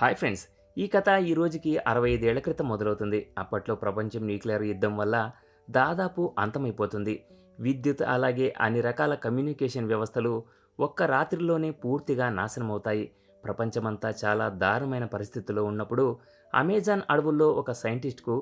Hi friends ఈ కథ ఈ రోజుకి అరవై ఐదేళ్ళ క్రితం మొదలవుతుంది. అప్పట్లో ప్రపంచం న్యూక్లియర్ యుద్ధం వల్ల దాదాపు అంతమైపోతుంది. విద్యుత్ అలాగే అన్ని రకాల కమ్యూనికేషన్ వ్యవస్థలు ఒక్క రాత్రిలోనే పూర్తిగా నాశనమవుతాయి. ప్రపంచమంతా చాలా దారుణమైన పరిస్థితుల్లో ఉన్నప్పుడు అమెజాన్ అడవుల్లో ఒక సైంటిస్ట్కు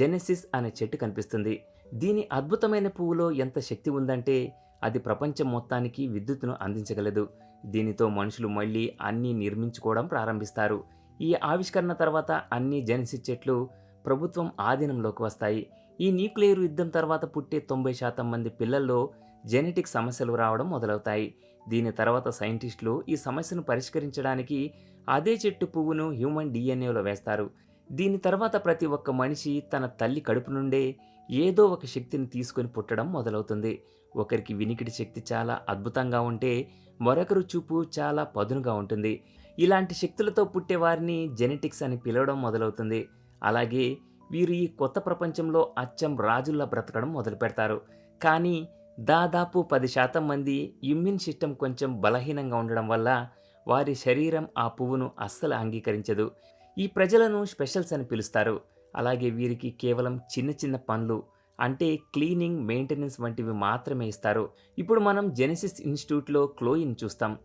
జెనెసిస్ అనే చెట్టు కనిపిస్తుంది. దీని అద్భుతమైన పువ్వులో ఎంత శక్తి ఉందంటే అది ప్రపంచం మొత్తానికి విద్యుత్తును అందించగలదు. దీనితో మనుషులు మళ్ళీ అన్నీ నిర్మించుకోవడం ప్రారంభిస్తారు. ఈ ఆవిష్కరణ తర్వాత అన్ని జెనసిస్ చెట్లు ప్రభుత్వం ఆధీనంలోకి వస్తాయి. ఈ న్యూక్లియర్ యుద్ధం తర్వాత పుట్టే తొంభై శాతం మంది పిల్లల్లో జెనెటిక్ సమస్యలు రావడం మొదలవుతాయి. దీని తర్వాత సైంటిస్టులు ఈ సమస్యను పరిష్కరించడానికి అదే చెట్టు పువ్వును హ్యూమన్ డిఎన్ఏలో వేస్తారు. దీని తర్వాత ప్రతి ఒక్క మనిషి తన తల్లి కడుపు నుండే ఏదో ఒక శక్తిని తీసుకొని పుట్టడం మొదలవుతుంది. ఒకరికి వినికిడి శక్తి చాలా అద్భుతంగా ఉంటే మరొకరు చూపు చాలా పదునుగా ఉంటుంది. ఇలాంటి శక్తులతో పుట్టే వారిని జెనెటిక్స్ అని పిలవడం మొదలవుతుంది. అలాగే వీరు ఈ కొత్త ప్రపంచంలో అచ్చం రాజుల్లా బ్రతకడం మొదలు పెడతారు కానీ దాదాపు పది శాతం మంది ఇమ్యూన్ సిస్టమ్ కొంచెం బలహీనంగా ఉండడం వల్ల వారి శరీరం ఆ పువ్వును అస్సలు అంగీకరించదు. ఈ ప్రజలను స్పెషల్స్ అని పిలుస్తారు. అలాగే వీరికి కేవలం చిన్న చిన్న పనులు అంటే క్లీనింగ్ మెయింటెనెన్స్ వంటివి మాత్రమే ఇస్తారు. ఇప్పుడు మనం జెనెసిస్ ఇన్స్టిట్యూట్లో క్లోయిన్ చూస్తాం.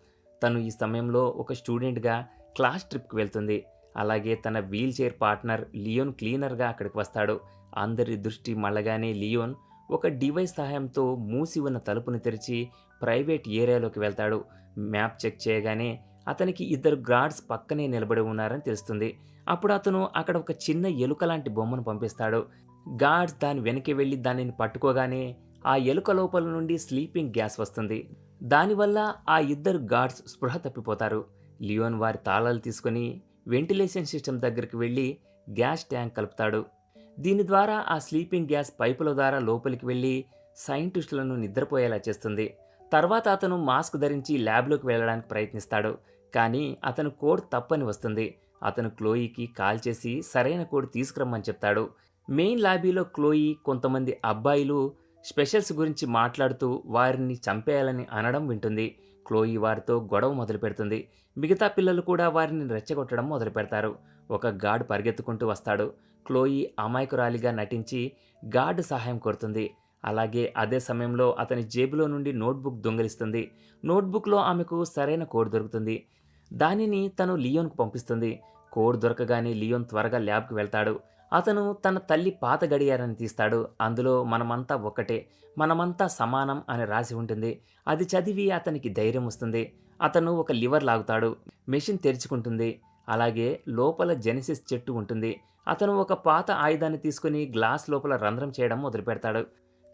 తను ఈ సమయంలో ఒక స్టూడెంట్గా క్లాస్ ట్రిప్కి వెళ్తుంది. అలాగే తన వీల్ చైర్ పార్ట్నర్ లియోన్ క్లీనర్గా అక్కడికి వస్తాడు. అందరి దృష్టి మళ్ళగానే లియోన్ ఒక డివైస్ సహాయంతో మూసి ఉన్న తలుపును తెరిచి ప్రైవేట్ ఏరియాలోకి వెళ్తాడు. మ్యాప్ చెక్ చేయగానే అతనికి ఇద్దరు గార్డ్స్ పక్కనే నిలబడి ఉన్నారని తెలుస్తుంది. అప్పుడు అతను అక్కడ ఒక చిన్న ఎలుక లాంటి బొమ్మను పంపిస్తాడు. గాడ్స్ దాని వెనక్కి వెళ్ళి దానిని పట్టుకోగానే ఆ ఎలుక లోపల నుండి స్లీపింగ్ గ్యాస్ వస్తుంది. దానివల్ల ఆ ఇద్దరు గార్డ్స్ స్పృహ తప్పిపోతారు. లియోన్ వారి తాళాలు తీసుకొని వెంటిలేషన్ సిస్టమ్ దగ్గరికి వెళ్ళి గ్యాస్ ట్యాంక్ కలుపుతాడు. దీని ద్వారా ఆ స్లీపింగ్ గ్యాస్ పైపుల ద్వారా లోపలికి వెళ్ళి సైంటిస్టులను నిద్రపోయేలా చేస్తుంది. తర్వాత అతను మాస్క్ ధరించి ల్యాబ్లోకి వెళ్ళడానికి ప్రయత్నిస్తాడు. కానీ అతను కోడ్ తప్పని వస్తుంది. అతను క్లోయికి కాల్ చేసి సరైన కోడ్ తీసుకురమ్మని చెప్తాడు. మెయిన్ లాబీలో క్లోయి కొంతమంది అబ్బాయిలు స్పెషల్స్ గురించి మాట్లాడుతూ వారిని చంపేయాలని అనడం వింటుంది. క్లోయి వారితో గొడవ మొదలు పెడుతుంది. మిగతా పిల్లలు కూడా వారిని రెచ్చగొట్టడం మొదలు పెడతారు. ఒక గాడ్ పరిగెత్తుకుంటూ వస్తాడు. క్లోయి అమాయకురాలిగా నటించి గాడ్ సహాయం కోరుతుంది. అలాగే అదే సమయంలో అతని జేబులో నుండి నోట్బుక్ దొంగిలిస్తుంది. నోట్బుక్లో ఆమెకు సరైన కోడ్ దొరుకుతుంది. దానిని తను లియోన్కు పంపిస్తుంది. కోడ్ దొరకగానే లియోన్ త్వరగా ల్యాబ్కి వెళ్తాడు. అతను తన తల్లి పాత గడియారాన్ని తీస్తాడు. అందులో మనమంతా ఒక్కటే మనమంతా సమానం అని రాసి ఉంటుంది. అది చదివి అతనికి ధైర్యం వస్తుంది. అతను ఒక లివర్ లాగుతాడు. మెషిన్ తెరుచుకుంటుంది. అలాగే లోపల జెనసిస్ చెట్టు ఉంటుంది. అతను ఒక పాత ఆయుధాన్ని తీసుకుని గ్లాస్ లోపల రంధ్రం చేయడం మొదలుపెడతాడు.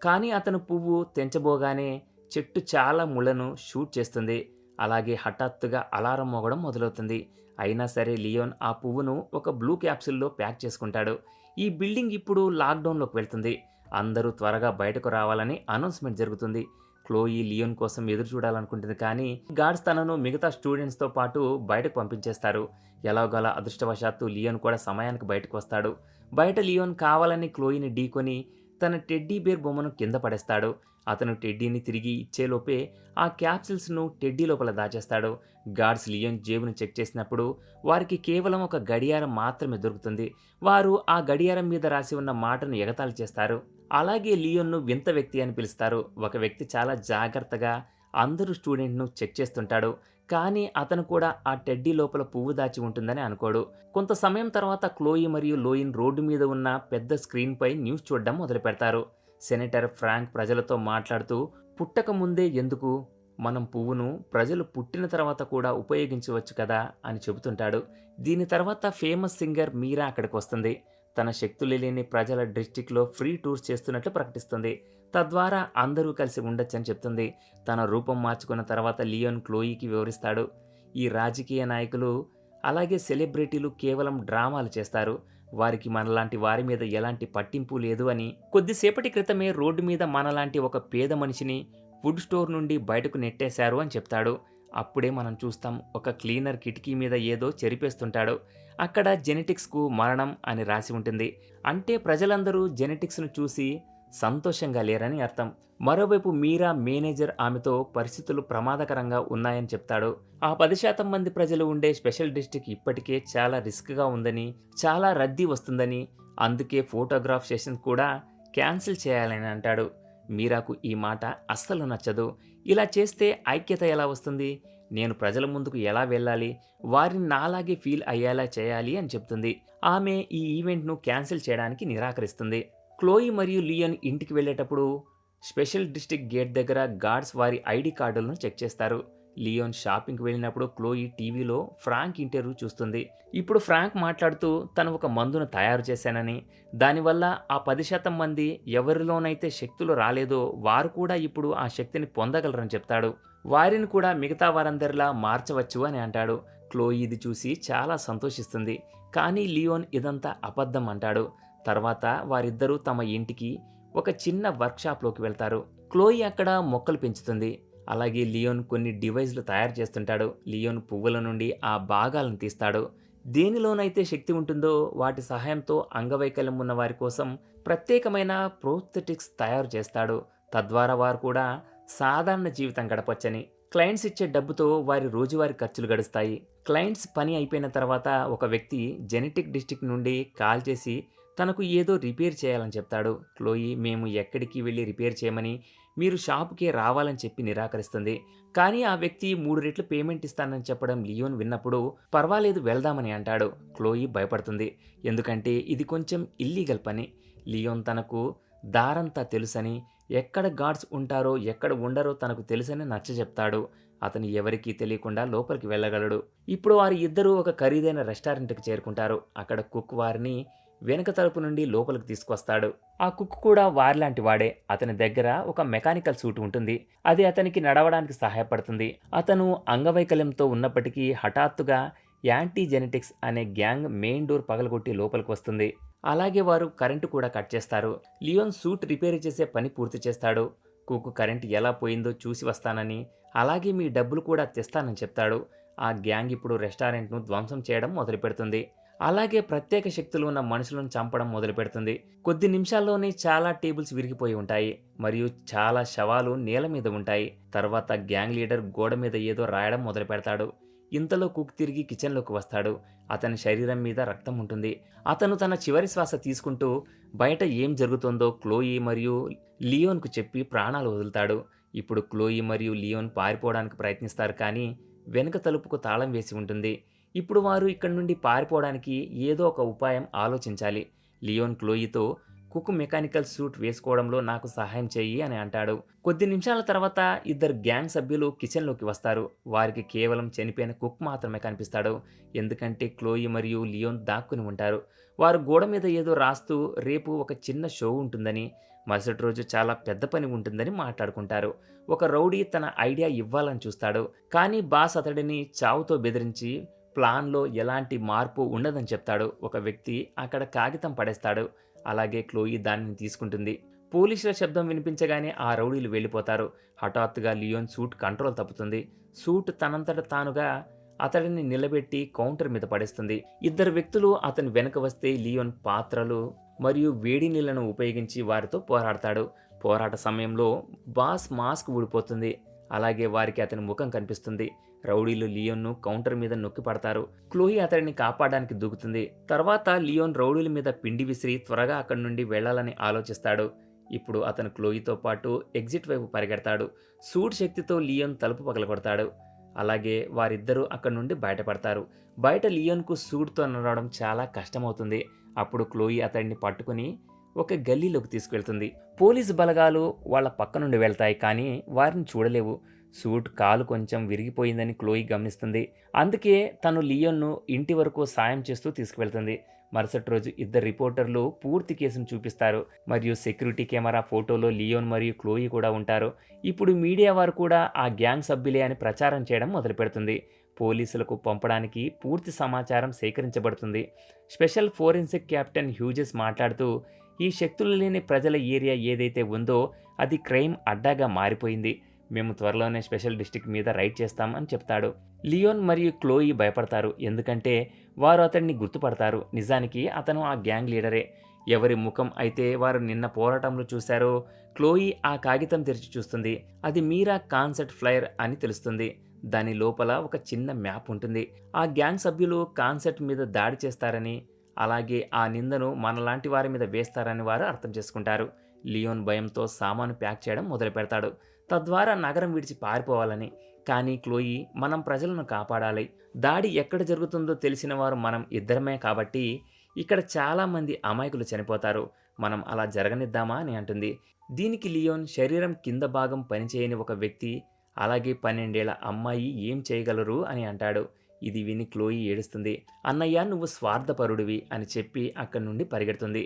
కానీ అతను పువ్వు తెంచబోగానే చెట్టు చాలా ముళ్ళను షూట్ చేస్తుంది. అలాగే హఠాత్తుగా అలారం మోగడం మొదలవుతుంది. అయినా సరే లియోన్ ఆ పువ్వును ఒక బ్లూ క్యాప్సూల్లో ప్యాక్ చేసుకుంటాడు. ఈ బిల్డింగ్ ఇప్పుడు లాక్డౌన్లోకి వెళ్తుంది. అందరూ త్వరగా బయటకు రావాలని అనౌన్స్మెంట్ జరుగుతుంది. క్లోయి లియోన్ కోసం ఎదురు చూడాలనుకుంటుంది కానీ గార్డ్స్ తనను మిగతా స్టూడెంట్స్తో పాటు బయటకు పంపించేస్తారు. ఎలాగోలా అదృష్టవశాత్తు లియోన్ కూడా సమయానికి బయటకు వస్తాడు. బయట లియోన్ కావాలని క్లోయిని ఢీకొని తన టెడ్డీ బేర్ బొమ్మను కింద పడేస్తాడు. అతను టెడ్డీని తిరిగి ఇచ్చేలోపే ఆ క్యాప్సిల్స్ను టెడ్డీ లోపల దాచేస్తాడు. గార్డ్స్ లియోన్ జేబును చెక్ చేసినప్పుడు వారికి కేవలం ఒక గడియారం మాత్రమే దొరుకుతుంది. వారు ఆ గడియారం మీద రాసి ఉన్న మాటను ఎగతాళి చేస్తారు. అలాగే లియోన్ను వింత వ్యక్తి అని పిలుస్తారు. ఒక వ్యక్తి చాలా జాగ్రత్తగా అందరూ స్టూడెంట్ను చెక్ చేస్తుంటాడు. కానీ అతను కూడా ఆ టెడ్డీ లోపల పువ్వు దాచి ఉంటుందని అనుకోడు. కొంత సమయం తర్వాత క్లోయి మరియు లోయిన్ రోడ్డు మీద ఉన్న పెద్ద స్క్రీన్పై న్యూస్ చూడడం మొదలు పెడతారు సెనేటర్ ఫ్రాంక్ ప్రజలతో మాట్లాడుతూ పుట్టక ముందే ఎందుకు మనం పువ్వును ప్రజలు పుట్టిన తర్వాత కూడా ఉపయోగించవచ్చు కదా? అని చెబుతుంటాడు. దీని తర్వాత ఫేమస్ సింగర్ మీరా అక్కడికి వస్తుంది తన శక్తులు లేని ప్రజల డిస్టిక్లో ఫ్రీ టూర్స్ చేస్తున్నట్లు ప్రకటిస్తుంది. తద్వారా అందరూ కలిసి ఉండొచ్చని చెప్తుంది. తన రూపం మార్చుకున్న తర్వాత లియోన్ క్లోయికి వివరిస్తాడు. ఈ రాజకీయ నాయకులు అలాగే సెలబ్రిటీలు కేవలం డ్రామాలు చేస్తారు. వారికి మనలాంటి వారి మీద ఎలాంటి పట్టింపు లేదు అని కొద్దిసేపటి క్రితమే రోడ్డు మీద మనలాంటి ఒక పేద మనిషిని ఫుడ్ స్టోర్ నుండి బయటకు నెట్టేశారు అని చెప్తాడు. అప్పుడే మనం చూస్తాం ఒక క్లీనర్ కిటికీ మీద ఏదో చెరిపేస్తుంటాడు. అక్కడ జెనెటిక్స్కు మరణం అని రాసి ఉంటుంది. అంటే ప్రజలందరూ జెనెటిక్స్ను చూసి సంతోషంగా లేరని అర్థం. మరోవైపు మీరా మేనేజర్ ఆమెతో పరిస్థితులు ప్రమాదకరంగా ఉన్నాయని చెప్తాడు. ఆ పది శాతం మంది ప్రజలు ఉండే స్పెషల్ డిస్టిక్ ఇప్పటికే చాలా రిస్క్గా ఉందని చాలా రద్దీ వస్తుందని అందుకే ఫోటోగ్రాఫ్ సెషన్ కూడా క్యాన్సిల్ చేయాలని అంటాడు. మీరాకు ఈ మాట అస్సలు నచ్చదు. ఇలా చేస్తే ఐక్యత ఎలా వస్తుంది? నేను ప్రజల ముందుకు ఎలా వెళ్ళాలి? వారిని నాలాగే ఫీల్ అయ్యేలా చేయాలి అని చెప్తుంది. ఆమె ఈ ఈవెంట్ను క్యాన్సిల్ చేయడానికి నిరాకరిస్తుంది. క్లోయి మరియు లియన్ ఇంటికి వెళ్ళేటప్పుడు స్పెషల్ డిస్టిక్ గేట్ దగ్గర గార్డ్స్ వారి ఐడి కార్డులను చెక్ చేస్తారు. లియోన్ షాపింగ్కి వెళ్ళినప్పుడు క్లోయి టీవీలో ఫ్రాంక్ ఇంటర్వ్యూ చూస్తుంది. ఇప్పుడు ఫ్రాంక్ మాట్లాడుతూ తను ఒక మందును తయారు చేశానని. దానివల్ల ఆ పది శాతం మంది ఎవరిలోనైతే శక్తులు రాలేదో వారు కూడా ఇప్పుడు ఆ శక్తిని పొందగలరని చెప్తాడు. వారిని కూడా మిగతా వారందరిలా మార్చవచ్చు అని అంటాడు. క్లోయి ఇది చూసి చాలా సంతోషిస్తుంది. కానీ లియోన్ ఇదంతా అబద్ధం అంటాడు. తర్వాత వారిద్దరూ తమ ఇంటికి ఒక చిన్న వర్క్షాప్లోకి వెళ్తారు. క్లోయి అక్కడ మొక్కలు పెంచుతుంది. అలాగే లియోన్ కొన్ని డివైస్లు తయారు చేస్తుంటాడు. లియోన్ పువ్వుల నుండి ఆ భాగాలను తీస్తాడు. దేనిలోనైతే శక్తి ఉంటుందో వాటి సహాయంతో అంగవైకల్యం ఉన్న వారి కోసం ప్రత్యేకమైన ప్రోస్థెటిక్స్ తయారు చేస్తాడు. తద్వారా వారు కూడా సాధారణ జీవితం గడపచ్చని. క్లయింట్స్ ఇచ్చే డబ్బుతో వారి రోజువారి ఖర్చులు గడుస్తాయి. క్లయింట్స్ పని అయిపోయిన తర్వాత ఒక వ్యక్తి జెనెటిక్ డిస్ట్రిక్ట్ నుండి కాల్ చేసి తనకు ఏదో రిపేర్ చేయాలని చెప్తాడు. క్లోయి మేము ఎక్కడికి వెళ్ళి రిపేర్ చేయమని మీరు షాపుకే రావాలని చెప్పి నిరాకరిస్తుంది. కానీ ఆ వ్యక్తి మూడు రెట్లు పేమెంట్ ఇస్తానని చెప్పడం లియోన్ విన్నప్పుడు పర్వాలేదు వెళ్దామని అంటాడు. క్లోయి భయపడుతుంది. ఎందుకంటే ఇది కొంచెం ఇల్లీగల్ పని. లియోన్ తనకు దారంతా తెలుసని ఎక్కడ గాడ్స్ ఉంటారో ఎక్కడ ఉండరో తనకు తెలుసని నచ్చ చెప్తాడు. అతను ఎవరికీ తెలియకుండా లోపలికి వెళ్ళగలడు. ఇప్పుడు వారి ఇద్దరూ ఒక ఖరీదైన రెస్టారెంట్కి చేరుకుంటారు. అక్కడ కుక్ వారిని వెనుక తలుపు నుండి లోపలికి తీసుకొస్తాడు ఆ కుక్ కూడా వారిలాంటి వాడే. అతని దగ్గర ఒక మెకానికల్ సూట్ ఉంటుంది. అది అతనికి నడవడానికి సహాయపడుతుంది. అతను అంగవైకల్యంతో ఉన్నప్పటికీ హఠాత్తుగా యాంటీ జెనెటిక్స్ అనే గ్యాంగ్ మెయిన్ డోర్ పగలగొట్టి లోపలికి వస్తుంది. అలాగే వారు కరెంటు కూడా కట్ చేస్తారు. లియోన్ సూట్ రిపేర్ చేసే పని పూర్తి చేస్తాడు. కుక్ కరెంట్ ఎలా పోయిందో చూసి వస్తానని అలాగే మీ డబ్బులు కూడా తెస్తానని చెప్తాడు. ఆ గ్యాంగ్ ఇప్పుడు రెస్టారెంట్ను ధ్వంసం చేయడం మొదలుపెడుతుంది. అలాగే ప్రత్యేక శక్తులు ఉన్న మనుషులను చంపడం మొదలుపెడుతుంది కొద్ది నిమిషాల్లోనే చాలా టేబుల్స్ విరిగిపోయి ఉంటాయి. మరియు చాలా శవాలు నేల మీద ఉంటాయి. తర్వాత గ్యాంగ్ లీడర్ గోడ మీద ఏదో రాయడం మొదలు పెడతాడు. ఇంతలో కుక్ తిరిగి కిచెన్లోకి వస్తాడు. అతని శరీరం మీద రక్తం ఉంటుంది. అతను తన చివరి శ్వాస తీసుకుంటూ బయట ఏం జరుగుతుందో క్లోయి మరియు లియోన్కు చెప్పి ప్రాణాలు వదులుతాడు. ఇప్పుడు క్లోయి మరియు లియోన్ పారిపోవడానికి ప్రయత్నిస్తారు కానీ వెనుక తలుపుకు తాళం వేసి ఉంటుంది. ఇప్పుడు వారు ఇక్కడి నుండి పారిపోవడానికి ఏదో ఒక ఉపాయం ఆలోచించాలి. లియోన్ క్లోయితో కుక్ మెకానికల్ సూట్ వేసుకోవడంలో నాకు సహాయం చెయ్యి అని అంటాడు. కొద్ది నిమిషాల తర్వాత ఇద్దరు గ్యాంగ్ సభ్యులు కిచెన్లోకి వస్తారు. వారికి కేవలం చనిపోయిన కుక్ మాత్రమే కనిపిస్తాడు. ఎందుకంటే క్లోయి మరియు లియోన్ దాక్కుని ఉంటారు. వారు గోడ మీద ఏదో రాస్తూ రేపు ఒక చిన్న షో ఉంటుందని మరుసటి రోజు చాలా పెద్ద పని ఉంటుందని మాట్లాడుకుంటారు. ఒక రౌడీ తన ఐడియా ఇవ్వాలని చూస్తాడు. కానీ బాస్ అతడిని చావుతో బెదిరించి ప్లాన్లో ఎలాంటి మార్పు ఉండదని చెప్తాడు. ఒక వ్యక్తి అక్కడ కాగితం పడేస్తాడు. అలాగే క్లోయి దానిని తీసుకుంటుంది. పోలీసుల శబ్దం వినిపించగానే ఆ రౌడీలు వెళ్ళిపోతారు. హఠాత్తుగా లియోన్ సూట్ కంట్రోల్ తప్పుతుంది. సూట్ తనంతట తానుగా అతడిని నిలబెట్టి కౌంటర్ మీద పడేస్తుంది. ఇద్దరు వ్యక్తులు అతని వెనక వస్తే లియోన్ పాత్రలు మరియు వేడి నీళ్ళను ఉపయోగించి వారితో పోరాడతాడు. పోరాట సమయంలో బాస్ మాస్క్ ఊడిపోతుంది. అలాగే వారికి అతని ముఖం కనిపిస్తుంది. రౌడీలు లియోన్ను కౌంటర్ మీద నొక్కి పడతారు. క్లోయి అతడిని కాపాడడానికి దూకుతుంది. తర్వాత లియోన్ రౌడీల మీద పిండి విసిరి త్వరగా అక్కడి నుండి వెళ్ళాలని ఆలోచిస్తాడు. ఇప్పుడు అతను క్లోయితో పాటు ఎగ్జిట్ వైపు పరిగెడతాడు. సూట్ శక్తితో లియోన్ తలుపు పగలగొడతాడు. అలాగే వారిద్దరూ అక్కడి నుండి బయటపడతారు. బయట లియోన్కు సూట్తో నడవడం చాలా కష్టమవుతుంది. అప్పుడు క్లోయి అతడిని పట్టుకుని ఒక గల్లీలోకి తీసుకెళ్తుంది. పోలీసు బలగాలు వాళ్ళ పక్క నుండి వెళ్తాయి కానీ వారిని చూడలేవు. సూట్ కాలు కొంచెం విరిగిపోయిందని క్లోయి గమనిస్తుంది. అందుకే తను లియోన్ను ఇంటి వరకు సాయం చేస్తూ తీసుకువెళ్తుంది. మరుసటి రోజు ఇద్దరు రిపోర్టర్లు పూర్తి కేసును చూపిస్తారు. మరియు సెక్యూరిటీ కెమెరా ఫోటోలో లియోన్ మరియు క్లోయి కూడా ఉంటారు. ఇప్పుడు మీడియా వారు కూడా ఆ గ్యాంగ్ సభ్యులే అని ప్రచారం చేయడం మొదలుపెడుతుంది. పోలీసులకు పంపడానికి పూర్తి సమాచారం సేకరించబడుతుంది. స్పెషల్ ఫోరెన్సిక్ కెప్టెన్ హ్యూజెస్ మాట్లాడుతూ ఈ శక్తులు లేని ప్రజల ఏరియా ఏదైతే ఉందో అది క్రైమ్ అడ్డాగా మారిపోయింది. మేము త్వరలోనే స్పెషల్ డిస్ట్రిక్ట్ మీద రైడ్ చేస్తాం అని చెప్తాడు. లియోన్ మరియు క్లోయి భయపడతారు. ఎందుకంటే వారు అతన్ని గుర్తుపడతారు. నిజానికి అతను ఆ గ్యాంగ్ లీడరే. ఎవరి ముఖం అయితే వారు నిన్న పోరాటంలో చూశారో క్లోయి ఆ కాగితం తెరిచి చూస్తుంది. అది మీరా కాన్సెట్ ఫ్లైర్ అని తెలుస్తుంది. దాని లోపల ఒక చిన్న మ్యాప్ ఉంటుంది. ఆ గ్యాంగ్ సభ్యులు కాన్సెప్ట్ మీద దాడి చేస్తారని అలాగే ఆ నిందను మనలాంటి వారి మీద వేస్తారని వారు అర్థం చేసుకుంటారు. లియోన్ భయంతో సామాను ప్యాక్ చేయడం మొదలు పెడతాడు తద్వారా నగరం విడిచి పారిపోవాలని. కానీ క్లోయి మనం ప్రజలను కాపాడాలి. దాడి ఎక్కడ జరుగుతుందో తెలిసిన వారు మనం ఇద్దరమే కాబట్టి ఇక్కడ చాలామంది అమాయకులు చనిపోతారు. మనం అలా జరగనిద్దామా అని అంటుంది. దీనికి లియోన్ శరీరం కింద భాగం పనిచేయని ఒక వ్యక్తి అలాగే పన్నెండేళ్ళ అమ్మాయి ఏం చేయగలరు అని అంటాడు. ఇది విని క్లోయి ఏడుస్తుంది. అన్నయ్య నువ్వు స్వార్థపరుడివి అని చెప్పి అక్కడి నుండి పరిగెడుతుంది.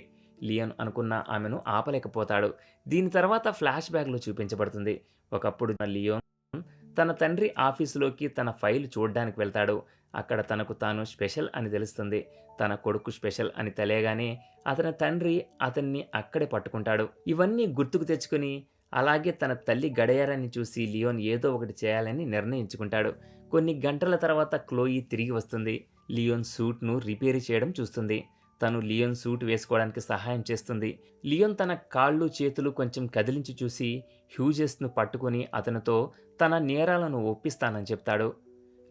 లియోన్ అనుకున్న ఆమెను ఆపలేకపోతాడు. దీని తర్వాత ఫ్లాష్ బ్యాక్లో చూపించబడుతుంది. ఒకప్పుడు లియోన్ తన తండ్రి ఆఫీసులోకి తన ఫైల్ చూడడానికి వెళ్తాడు. అక్కడ తనకు తాను స్పెషల్ అని తెలుస్తుంది. తన కొడుకు స్పెషల్ అని తెలియగానే అతని తండ్రి అతన్ని అక్కడే పట్టుకుంటాడు. ఇవన్నీ గుర్తుకు తెచ్చుకుని అలాగే తన తల్లి గడియారాన్ని చూసి లియోన్ ఏదో ఒకటి చేయాలని నిర్ణయించుకుంటాడు. కొన్ని గంటల తర్వాత క్లోయి తిరిగి వస్తుంది. లియోన్ సూట్ను రిపేర్ చేయడం చూస్తుంది. తను లియోన్ సూట్ వేసుకోవడానికి సహాయం చేస్తుంది. లియోన్ తన కాళ్ళు చేతులు కొంచెం కదిలించి చూసి హ్యూజెస్ను పట్టుకొని అతనితో తన నేరాలను ఒప్పిస్తానని చెప్తాడు.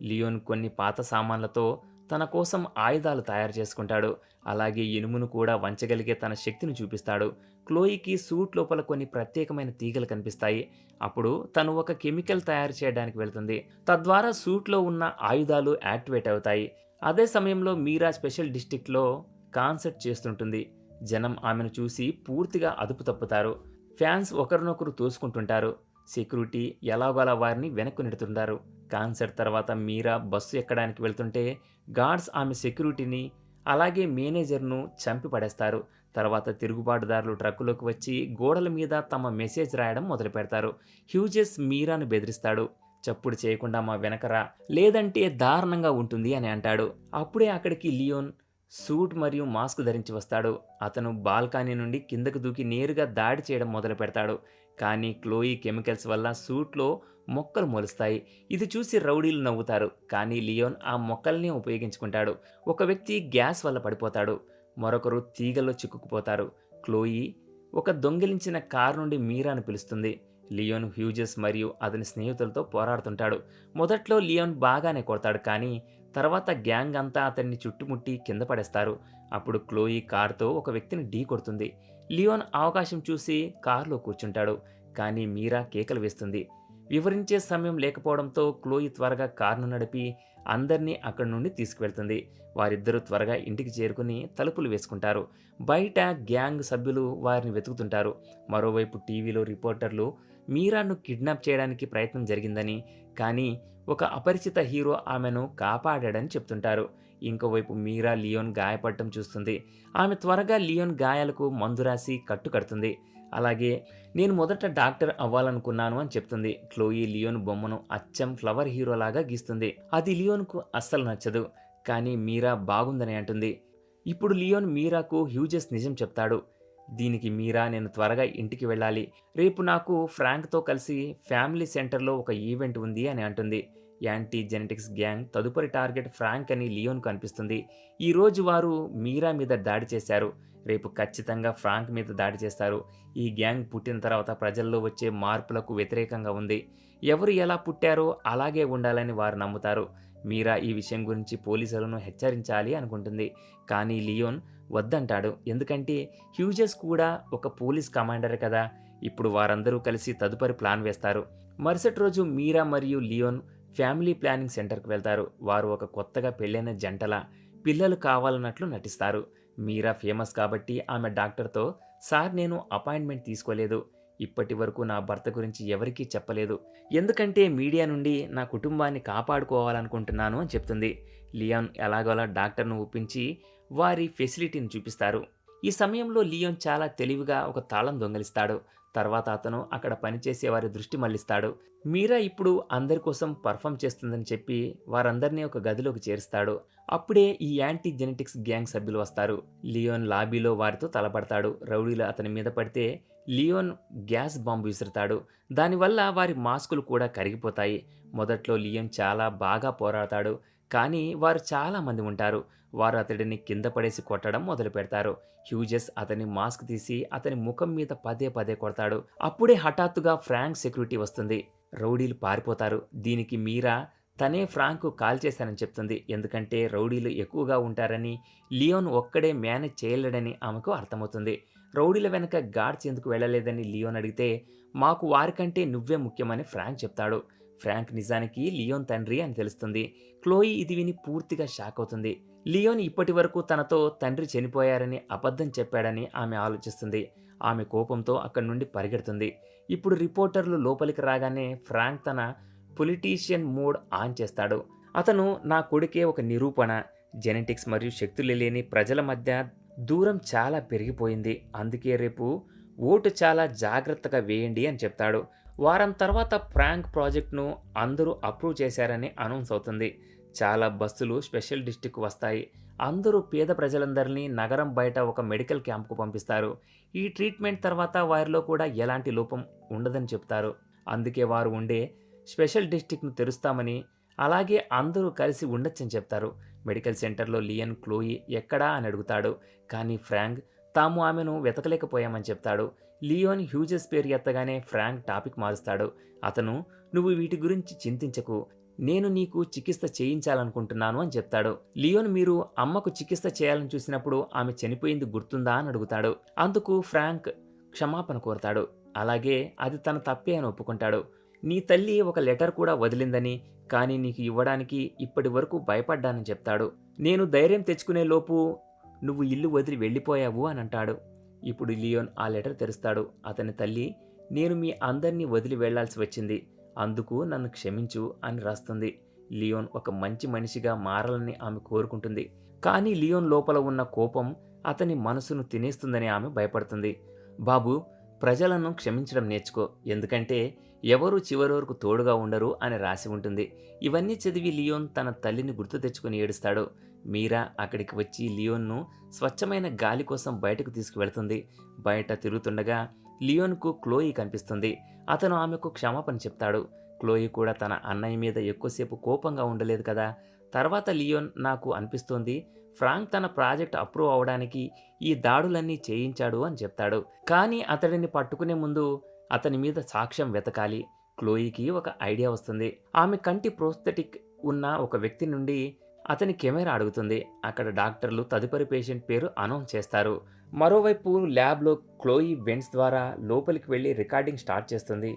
లియోన్ కొన్ని పాత సామాన్లతో తన కోసం ఆయుధాలు తయారు చేసుకుంటాడు. అలాగే ఇనుమును కూడా వంచగలిగే తన శక్తిని చూపిస్తాడు. క్లోయికి సూట్ లోపల కొన్ని ప్రత్యేకమైన తీగలు కనిపిస్తాయి. అప్పుడు తను ఒక కెమికల్ తయారు చేయడానికి వెళ్తుంది. తద్వారా సూట్లో ఉన్న ఆయుధాలు యాక్టివేట్ అవుతాయి. అదే సమయంలో మీరా స్పెషల్ డిస్టిక్లో కాన్సర్ట్ చేస్తుంటుంది. జనం ఆమెను చూసి పూర్తిగా అదుపు తప్పుతారు. ఫ్యాన్స్ ఒకరినొకరు తోసుకుంటుంటారు. సెక్యూరిటీ ఎలాగోలా వారిని వెనక్కు నెడుతుంటారు. కాన్సర్ట్ తర్వాత మీరా బస్సు ఎక్కడానికి వెళ్తుంటే గార్డ్స్ ఆమె సెక్యూరిటీని అలాగే మేనేజర్ను చంపి పడేస్తారు. తర్వాత తిరుగుబాటుదారులు ట్రక్కులోకి వచ్చి గోడల మీద తమ మెసేజ్ రాయడం మొదలు పెడతారు. హ్యూజెస్ మీరాను బెదిరిస్తాడు. చప్పుడు చేయకుండా మా వెనకరా లేదంటే దారుణంగా ఉంటుంది అని అంటాడు. అప్పుడే అక్కడికి లియోన్ సూట్ మరియు మాస్క్ ధరించి వస్తాడు. అతను బాల్కనీ నుండి కిందకు దూకి నేరుగా దాడి చేయడం మొదలు పెడతాడు. కానీ క్లోయి కెమికల్స్ వల్ల సూట్లో మొక్కలు మొలుస్తాయి. ఇది చూసి రౌడీలు నవ్వుతారు. కానీ లియోన్ ఆ మొక్కల్ని ఉపయోగించుకుంటాడు. ఒక వ్యక్తి గ్యాస్ వల్ల పడిపోతాడు. మరొకరు తీగల్లో చిక్కుకుపోతారు. క్లోయి ఒక దొంగిలించిన కారు నుండి మీరాను పిలుస్తుంది. లియోన్ హ్యూజెస్ మరియు అతని స్నేహితులతో పోరాడుతుంటాడు. మొదట్లో లియోన్ బాగానే కొడతాడు కానీ తర్వాత గ్యాంగ్ అంతా అతన్ని చుట్టుముట్టి కింద పడేస్తారు. అప్పుడు క్లోయి కారుతో ఒక వ్యక్తిని ఢీ కొడుతుంది. లియోన్ అవకాశం చూసి కారులో కూర్చుంటాడు. కానీ మీరా కేకలు వేస్తుంది. వివరించే సమయం లేకపోవడంతో క్లోయి త్వరగా కారును నడిపి అందరినీ అక్కడి నుండి తీసుకువెళ్తుంది. వారిద్దరూ త్వరగా ఇంటికి చేరుకుని తలుపులు వేసుకుంటారు. బయట గ్యాంగ్ సభ్యులు వారిని వెతుకుతుంటారు. మరోవైపు టీవీలో రిపోర్టర్లు మీరాను కిడ్నాప్ చేయడానికి ప్రయత్నం జరిగిందని కానీ ఒక అపరిచిత హీరో ఆమెను కాపాడాడని చెప్తుంటారు. ఇంకోవైపు మీరా లియోన్ గాయపడటం చూస్తుంది. ఆమె త్వరగా లియోన్ గాయాలకు మందు రాసి కట్టు కడుతుంది అలాగే నేను మొదట డాక్టర్ అవ్వాలనుకున్నాను అని చెప్తుంది. క్లోయి లియోన్ బొమ్మను అచ్చం ఫ్లవర్ హీరోలాగా గీస్తుంది. అది లియోన్కు అస్సలు నచ్చదు. కానీ మీరా బాగుందని అంటుంది. ఇప్పుడు లియోన్ మీరాకు హ్యూజెస్ నిజం చెప్తాడు. దీనికి మీరా నేను త్వరగా ఇంటికి వెళ్ళాలి. రేపు నాకు ఫ్రాంక్తో కలిసి ఫ్యామిలీ సెంటర్లో ఒక ఈవెంట్ ఉంది అని అంటుంది. యాంటీ జెనెటిక్స్ గ్యాంగ్ తదుపరి టార్గెట్ ఫ్రాంక్ అని లియోన్ కనిపిస్తుంది. ఈరోజు వారు మీరా మీద దాడి చేశారు. రేపు ఖచ్చితంగా ఫ్రాంక్ మీద దాడి చేస్తారు. ఈ గ్యాంగ్ పుట్టిన తర్వాత ప్రజల్లో వచ్చే మార్పులకు వ్యతిరేకంగా ఉంది. ఎవరు ఎలా పుట్టారో అలాగే ఉండాలని వారు నమ్ముతారు. మీరా ఈ విషయం గురించి పోలీసులను హెచ్చరించాలి అనుకుంటుంది. కానీ లియోన్ వద్దంటాడు. ఎందుకంటే హ్యూజెస్ కూడా ఒక పోలీస్ కమాండర్ కదా. ఇప్పుడు వారందరూ కలిసి తదుపరి ప్లాన్ వేస్తారు. మరుసటి రోజు మీరా మరియు లియోన్ ఫ్యామిలీ ప్లానింగ్ సెంటర్కి వెళ్తారు. వారు ఒక కొత్తగా పెళ్ళైన జంటలా. పిల్లలు కావాలన్నట్లు నటిస్తారు. మీరా ఫేమస్ కాబట్టి ఆమె డాక్టర్తో సార్ నేను అపాయింట్మెంట్ తీసుకోలేదు. ఇప్పటి వరకు నా భర్త గురించి ఎవరికీ చెప్పలేదు. ఎందుకంటే మీడియా నుండి నా కుటుంబాన్ని కాపాడుకోవాలనుకుంటున్నాను అని చెప్తుంది. లియాన్ ఎలాగోలా డాక్టర్ను ఒప్పించి వారి ఫెసిలిటీని చూపిస్తారు. ఈ సమయంలో లియోన్ చాలా తెలివిగా ఒక తాళం దొంగలిస్తాడు. తర్వాత అతను అక్కడ పనిచేసే వారి దృష్టి మళ్ళిస్తాడు మీరా ఇప్పుడు అందరి కోసం పర్ఫామ్ చేస్తుందని చెప్పి వారందరినీ ఒక గదిలోకి చేరుస్తాడు. అప్పుడే ఈ యాంటీ జెనెటిక్స్ గ్యాంగ్ సభ్యులు వస్తారు. లియోన్ లాబీలో వారితో తలపడతాడు. రౌడీలు అతని మీద పడితే లియోన్ గ్యాస్ బాంబు విసురుతాడు. దానివల్ల వారి మాస్కులు కూడా కరిగిపోతాయి. మొదట్లో లియోన్ చాలా బాగా పోరాడతాడు. కానీ వారు చాలామంది ఉంటారు. వారు అతడిని కింద పడేసి కొట్టడం మొదలు పెడతారు. హ్యూజెస్ అతని మాస్క్ తీసి అతని ముఖం మీద పదే పదే కొడతాడు. అప్పుడే హఠాత్తుగా ఫ్రాంక్ సెక్యూరిటీ వస్తుంది. రౌడీలు పారిపోతారు. దీనికి మీరా? తనే ఫ్రాంక్ కాల్ చేశానని చెప్తుంది. ఎందుకంటే రౌడీలు ఎక్కువగా ఉంటారని లియోన్ ఒక్కడే మేనేజ్ చేయలేడని ఆమెకు అర్థమవుతుంది. రౌడీల వెనక గాడ్స్ ఎందుకు వెళ్ళలేదని లియోన్ అడిగితే మాకు వారికంటే నువ్వే ముఖ్యమని ఫ్రాంక్ చెప్తాడు. ఫ్రాంక్ నిజానికి లియోన్ తండ్రి అని తెలుస్తుంది. క్లోయి ఇది విని పూర్తిగా షాక్ అవుతుంది. లియోన్ ఇప్పటి వరకు తనతో తండ్రి చనిపోయారని అబద్ధం చెప్పాడని ఆమె ఆలోచిస్తుంది. ఆమె కోపంతో అక్కడి నుండి పరిగెడుతుంది. ఇప్పుడు రిపోర్టర్లు లోపలికి రాగానే ఫ్రాంక్ తన పొలిటీషియన్ మోడ్ ఆన్ చేస్తాడు. అతను నా కొడుకే ఒక నిరూపణ. జెనెటిక్స్ మరియు శక్తులు లేని ప్రజల మధ్య దూరం చాలా పెరిగిపోయింది. అందుకే రేపు ఓటు చాలా జాగ్రత్తగా వేయండి అని చెప్తాడు. వారం తర్వాత ప్రాంక్ ప్రాజెక్ట్ను అందరూ అప్రూవ్ చేశారని అనౌన్స్ అవుతుంది. చాలా బస్సులు స్పెషల్ డిస్టిక్ వస్తాయి. అందరూ పేద ప్రజలందరినీ నగరం బయట ఒక మెడికల్ క్యాంప్కు పంపిస్తారు. ఈ ట్రీట్మెంట్ తర్వాత వారిలో కూడా ఎలాంటి లోపం ఉండదని చెప్తారు. అందుకే వారు ఉండే స్పెషల్ డిస్టిక్ను తెరుస్తామని అలాగే అందరూ కలిసి ఉండొచ్చని చెప్తారు. మెడికల్ సెంటర్లో లియన్ క్లోయి ఎక్కడా అని అడుగుతాడు. కానీ ఫ్రాంక్ తాము ఆమెను వెతకలేకపోయామని చెప్తాడు. లియోన్ హ్యూజెస్ పేరు ఎత్తగానే ఫ్రాంక్ టాపిక్ మారుస్తాడు. అతను నువ్వు వీటి గురించి చింతించకు. నేను నీకు చికిత్స చేయించాలనుకుంటున్నాను అని చెప్తాడు. లియోన్ మీరు అమ్మకు చికిత్స చేయాలని చూసినప్పుడు ఆమె చనిపోయింది గుర్తుందా అని అడుగుతాడు. అందుకు ఫ్రాంక్ క్షమాపణ కోరతాడు. అలాగే అది తన తప్పే అని ఒప్పుకుంటాడు. నీ తల్లి ఒక లెటర్ కూడా వదిలిందని కానీ నీకు ఇవ్వడానికి ఇప్పటి వరకు భయపడ్డానని చెప్తాడు. నేను ధైర్యం తెచ్చుకునే లోపు నువ్వు ఇల్లు వదిలి వెళ్ళిపోయావు అని అంటాడు. ఇప్పుడు లియోన్ ఆ లెటర్ తెరుస్తాడు. అతని తల్లి నేను మీ అందరినీ వదిలి వెళ్ళాల్సి వచ్చింది. అందుకు నన్ను క్షమించు అని రాస్తుంది. లియోన్ ఒక మంచి మనిషిగా మారాలని ఆమె కోరుకుంటుంది. కానీ లియోన్ లోపల ఉన్న కోపం అతని మనసును తినేస్తుందని ఆమె భయపడుతుంది. బాబు ప్రజలను క్షమించడం నేర్చుకో. ఎందుకంటే ఎవరు చివరి వరకు తోడుగా ఉండరు అని రాసి ఉంటుంది. ఇవన్నీ చదివి లియోన్ తన తల్లిని గుర్తు తెచ్చుకుని ఏడుస్తాడు. మీరా అక్కడికి వచ్చి లియోన్ను స్వచ్ఛమైన గాలి కోసం బయటకు తీసుకువెళ్తుంది. బయట తిరుగుతుండగా లియోన్కు క్లోయి కనిపిస్తుంది. అతను ఆమెకు క్షమాపణ చెప్తాడు. క్లోయి కూడా తన అన్నయ్య మీద ఎక్కువసేపు కోపంగా ఉండలేదు కదా. తర్వాత లియోన్ నాకు అనిపిస్తోంది. ఫ్రాంక్ తన ప్రాజెక్ట్ అప్రూవ్ అవడానికి ఈ దాడులన్నీ చేయించాడు అని చెప్తాడు. కానీ అతడిని పట్టుకునే ముందు అతని మీద సాక్ష్యం వెతకాలి. క్లోయికి ఒక ఐడియా వస్తుంది. ఆమె కంటి ప్రోస్థెటిక్ ఉన్న ఒక వ్యక్తి నుండి అతని కెమెరా అడుగుతుంది. అక్కడ డాక్టర్లు తదుపరి పేషెంట్ పేరు అనౌన్స్ చేస్తారు. మరోవైపు ల్యాబ్లో క్లోయి వెన్స్ ద్వారా లోపలికి వెళ్ళి రికార్డింగ్ స్టార్ట్ చేస్తుంది.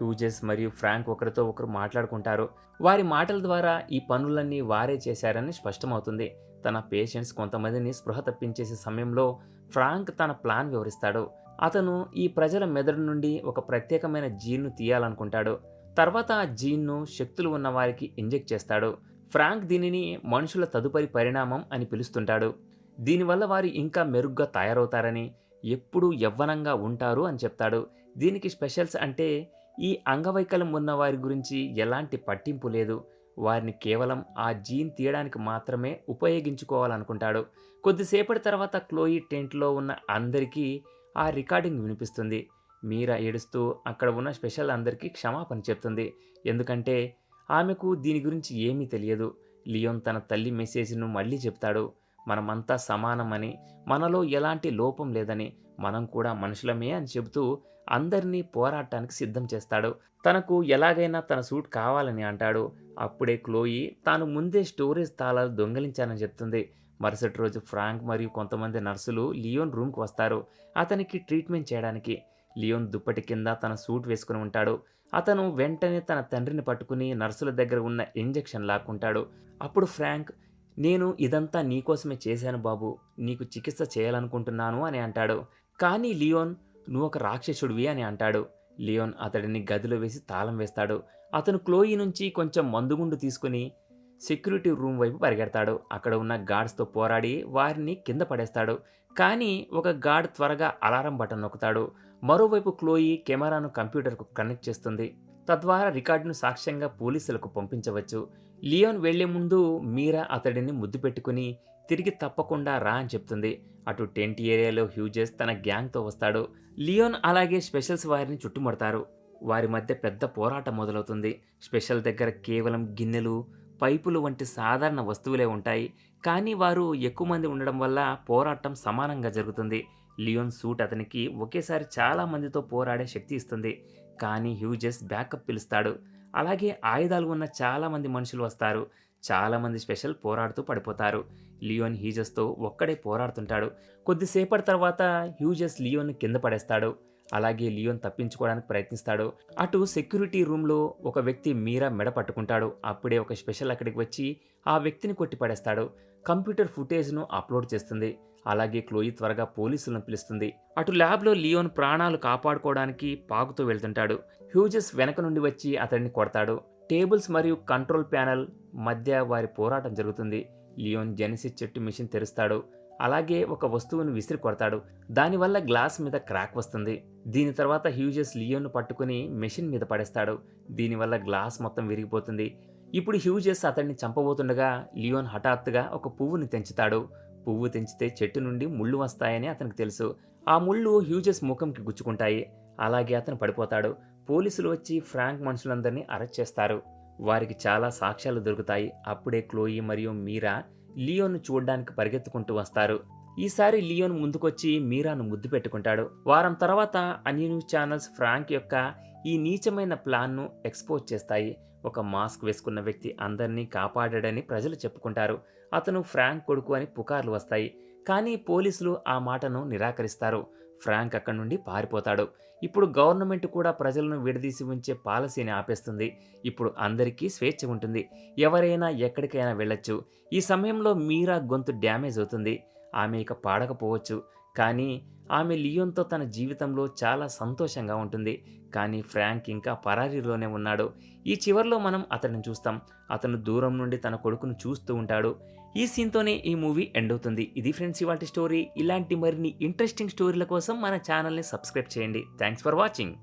హ్యూజెస్ మరియు ఫ్రాంక్ ఒకరితో ఒకరు మాట్లాడుకుంటారు. వారి మాటల ద్వారా ఈ పనులన్నీ వారే చేశారని స్పష్టమవుతుంది. తన పేషెంట్స్ కొంతమందిని స్పృహ తప్పించేసే సమయంలో ఫ్రాంక్ తన ప్లాన్ వివరిస్తాడు. అతను ఈ ప్రజల మెదడు నుండి ఒక ప్రత్యేకమైన జీన్ను తీయాలనుకుంటాడు. తర్వాత ఆ జీన్ను శక్తులు ఉన్న వారికి ఇంజెక్ట్ చేస్తాడు. ఫ్రాంక్ దీనిని మనుషుల తదుపరి పరిణామం అని పిలుస్తుంటాడు. దీనివల్ల వారు ఇంకా మెరుగ్గా తయారవుతారని ఎప్పుడూ యవ్వనంగా ఉంటారు అని చెప్తాడు. దీనికి స్పెషల్స్ అంటే ఈ అంగవైకల్యం ఉన్న వారి గురించి ఎలాంటి పట్టింపు లేదు. వారిని కేవలం ఆ జీన్ తీయడానికి మాత్రమే ఉపయోగించుకోవాలనుకుంటాడు. కొద్దిసేపటి తర్వాత క్లోయి టెంట్లో ఉన్న అందరికీ ఆ రికార్డింగ్ వినిపిస్తుంది. మీరా ఏడుస్తూ అక్కడ ఉన్న స్పెషల్ అందరికీ క్షమాపణ చెప్తుంది. ఎందుకంటే ఆమెకు దీని గురించి ఏమీ తెలియదు. లియోన్ తన తల్లి మెసేజ్ను మళ్ళీ చెప్తాడు. మనమంతా సమానమని మనలో ఎలాంటి లోపం లేదని మనం కూడా మనుషులమే అని చెబుతూ అందరినీ పోరాటానికి సిద్ధం చేస్తాడు. తనకు ఎలాగైనా తన సూట్ కావాలని అంటాడు. అప్పుడే క్లోయి తాను ముందే స్టోరేజ్ తాళాలు దొంగలించానని చెప్తుంది. మరుసటి రోజు ఫ్రాంక్ మరియు కొంతమంది నర్సులు లియోన్ రూమ్కి వస్తారు అతనికి ట్రీట్మెంట్ చేయడానికి. లియోన్ దుప్పటి కింద తన సూట్ వేసుకుని ఉంటాడు. అతను వెంటనే తన తండ్రిని పట్టుకుని నర్సుల దగ్గర ఉన్న ఇంజెక్షన్ లాక్కుంటాడు. అప్పుడు ఫ్రాంక్ నేను ఇదంతా నీకోసమే చేశాను బాబు. నీకు చికిత్స చేయాలనుకుంటున్నాను అని అంటాడు. కానీ లియోన్ నువ్వు ఒక రాక్షసుడివి అని అంటాడు. లియోన్ అతడిని గదిలో వేసి తాళం వేస్తాడు. అతను క్లోయి నుంచి కొంచెం మందుగుండు తీసుకుని సెక్యూరిటీ రూమ్ వైపు పరిగెడతాడు. అక్కడ ఉన్న గార్డ్స్తో పోరాడి వారిని కింద పడేస్తాడు. కానీ ఒక గార్డ్ త్వరగా అలారం బటన్ నొక్కుతాడు. మరోవైపు క్లోయి కెమెరాను కంప్యూటర్కు కనెక్ట్ చేస్తుంది. తద్వారా రికార్డును సాక్ష్యంగా పోలీసులకు పంపించవచ్చు. లియోన్ వెళ్ళే ముందు మీరా అతడిని ముద్దు పెట్టుకుని తిరిగి తప్పకుండా రా అని చెప్తుంది. అటు టెంట్ ఏరియాలో హ్యూజెస్ తన గ్యాంగ్తో వస్తాడు. లియోన్ అలాగే స్పెషల్స్ వారిని చుట్టుముడతారు. వారి మధ్య పెద్ద పోరాటం మొదలవుతుంది. స్పెషల్ దగ్గర కేవలం గిన్నెలు పైపులు వంటి సాధారణ వస్తువులే ఉంటాయి. కానీ వారు ఎక్కువ మంది ఉండడం వల్ల పోరాటం సమానంగా జరుగుతుంది. లియోన్ సూట్ అతనికి ఒకేసారి చాలా మందితో పోరాడే శక్తి ఇస్తుంది. కానీ హ్యూజెస్ బ్యాకప్ పిలుస్తాడు. అలాగే ఆయుధాలు ఉన్న చాలా మంది మనుషులు వస్తారు. చాలా మంది స్పెషల్ పోరాడుతూ పడిపోతారు. లియోన్ హ్యూజెస్తో ఒక్కడే పోరాడుతుంటాడు. కొద్దిసేపటి తర్వాత హ్యూజెస్ లియోన్ కింద పడేస్తాడు. అలాగే లియోన్ తప్పించుకోవడానికి ప్రయత్నిస్తాడు. అటు సెక్యూరిటీ రూమ్లో ఒక వ్యక్తి మీరా మెడ పట్టుకుంటాడు. అప్పుడే ఒక స్పెషల్ అక్కడికి వచ్చి ఆ వ్యక్తిని కొట్టి పడేస్తాడు కంప్యూటర్ ఫుటేజ్ను అప్లోడ్ చేస్తుంది. అలాగే క్లోయి త్వరగా పోలీసులను పిలుస్తుంది. అటు ల్యాబ్లో లియోన్ ప్రాణాలు కాపాడుకోవడానికి పాకుతూ వెళ్తుంటాడు. హ్యూజెస్ వెనక నుండి వచ్చి అతడిని కొడతాడు. టేబుల్స్ మరియు కంట్రోల్ ప్యానెల్ మధ్య వారి పోరాటం జరుగుతుంది. లియోన్ జెనిసిస్ చెట్టు మిషన్ తెరుస్తాడు. అలాగే ఒక వస్తువును విసిరి కొడతాడు. దానివల్ల గ్లాస్ మీద క్రాక్ వస్తుంది. దీని తర్వాత హ్యూజెస్ లియోన్ను పట్టుకుని మెషిన్ మీద పడేస్తాడు. దీనివల్ల గ్లాస్ మొత్తం విరిగిపోతుంది. ఇప్పుడు హ్యూజెస్ అతన్ని చంపబోతుండగా లియోన్ హఠాత్తుగా ఒక పువ్వుని తెంచుతాడు. పువ్వు తెంచితే చెట్టు నుండి ముళ్ళు వస్తాయని అతనికి తెలుసు. ఆ ముళ్ళు హ్యూజెస్ ముఖంకి గుచ్చుకుంటాయి. అలాగే అతను పడిపోతాడు. పోలీసులు వచ్చి ఫ్రాంక్ మనుషులందరినీ అరెస్ట్ చేస్తారు. వారికి చాలా సాక్ష్యాలు దొరుకుతాయి. అప్పుడే క్లోయి మరియు మీరా లియోను చూడడానికి పరిగెత్తుకుంటూ వస్తారు. ఈసారి లియోన్ ముందుకొచ్చి మీరాను ముద్దు పెట్టుకుంటాడు. వారం తర్వాత అన్ని న్యూస్ ఛానల్స్ ఫ్రాంక్ యొక్క ఈ నీచమైన ప్లాన్ను ఎక్స్పోజ్ చేస్తాయి. ఒక మాస్క్ వేసుకున్న వ్యక్తి అందరినీ కాపాడాడని ప్రజలు చెప్పుకుంటారు. అతను ఫ్రాంక్ కొడుకు అని పుకార్లు వస్తాయి. కానీ పోలీసులు ఆ మాటను నిరాకరిస్తారు. ఫ్రాంక్ అక్కడి నుండి పారిపోతాడు. ఇప్పుడు గవర్నమెంట్ కూడా ప్రజలను విడదీసి ఉంచే పాలసీని ఆపేస్తుంది. ఇప్పుడు అందరికీ స్వేచ్ఛ ఉంటుంది. ఎవరైనా ఎక్కడికైనా వెళ్ళొచ్చు. ఈ సమయంలో మీరా గొంతు డ్యామేజ్ అవుతుంది. ఆమె ఇక పాడకపోవచ్చు. కానీ ఆమె లియోన్తో తన జీవితంలో చాలా సంతోషంగా ఉంటుంది. కానీ ఫ్రాంక్ ఇంకా పరారీలోనే ఉన్నాడు. ఈ చివర్లో మనం అతన్ని చూస్తాం. అతను దూరం నుండి తన కొడుకును చూస్తూ ఉంటాడు. ఈ సీన్తోనే ఈ మూవీ ఎండ్ అవుతుంది. ఇది ఫ్రెండ్స్ ఇవాటి స్టోరీ. ఇలాంటి మరిన్ని ఇంట్రెస్టింగ్ స్టోరీల కోసం మన ఛానల్ని సబ్స్క్రైబ్ చేయండి. Thanks for watching.